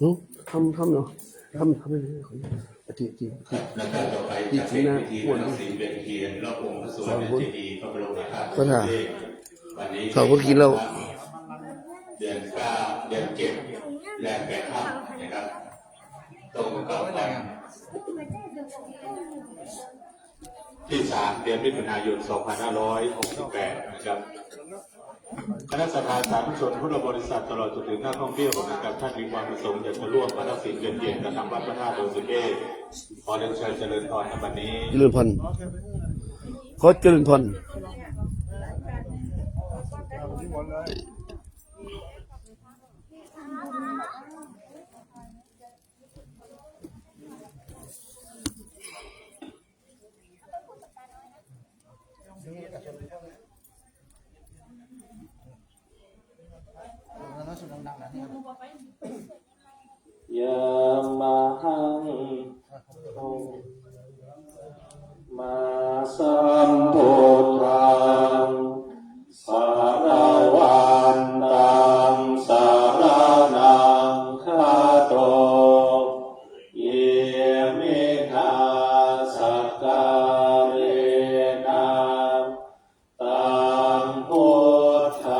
หึทำทำเนาะทำทำให้เลยคนปฏิทินแล้วก็ต่อไปจะเป็นพิธีทำศีลเวียนเทียนรอบองค์พระสุวรรณเจดีย์พระบรมธาตุก็ได้วันนี้เขาก็กินแล้วเดือนเก้าเดือนเจ็ดแรมแปดค่ำนะครับตรงกับวันที่สามเดือนมิถุนายน 2568 นะครับ คณะสัตยาสาธุชนพุทธบริษัทตลอดจนถึงนักท่องเที่ยวของการท่านมีความประสงค์อยากจะร่วมมาทักษิณเวียนเทียนกระทำวัดพระธาตุดอยสุเทพขอเรียนเชิญเจริญพรในวันนี้เจริญพรขอเจริญพร ยามหังมาสัมปุทธังสารวันตังสารนังคาโตเยมิคาสักการะนังตังพุทธา